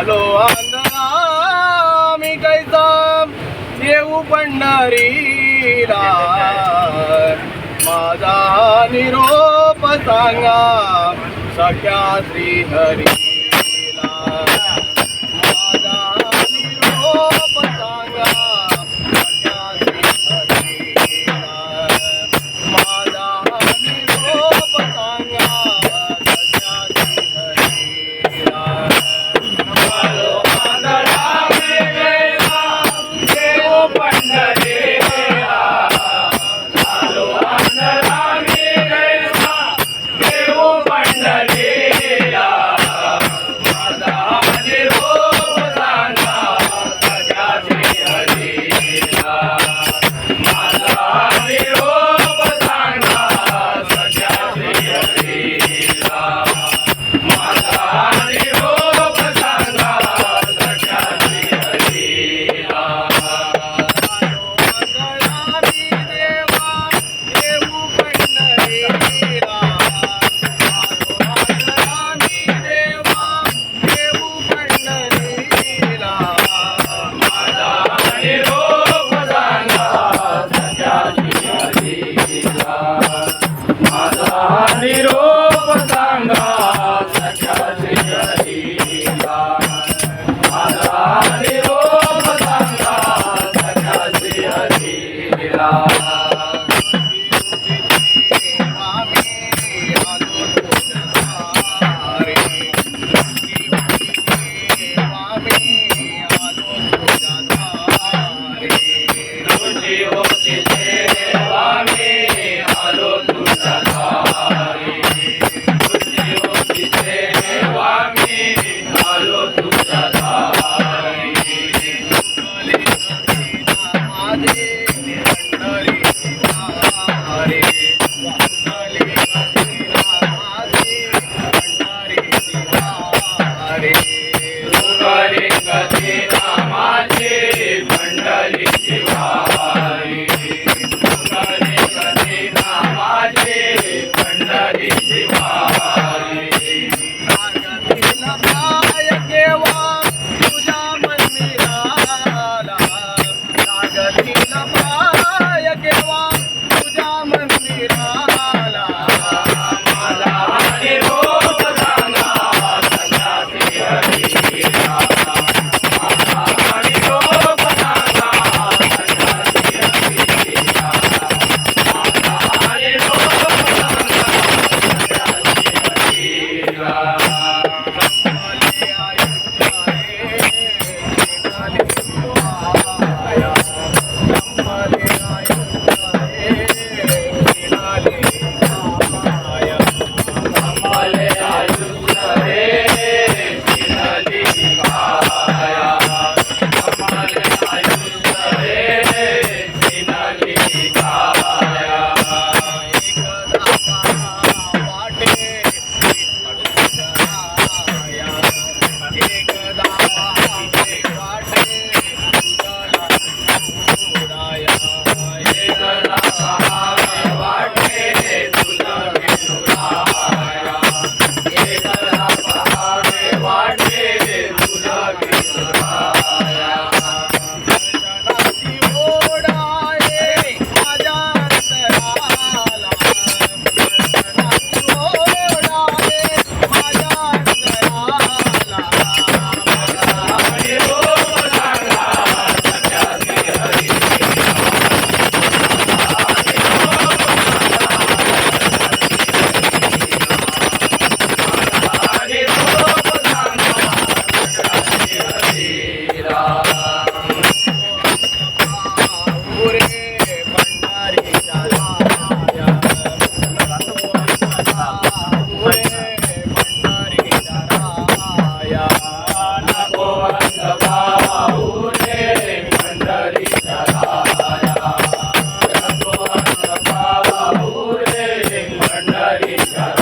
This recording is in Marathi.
आलो आंधळा मी कैसा? येऊ पंढरीला. माझा निरोप सांगा सख्या श्रीहरी. さい。Hare Krishna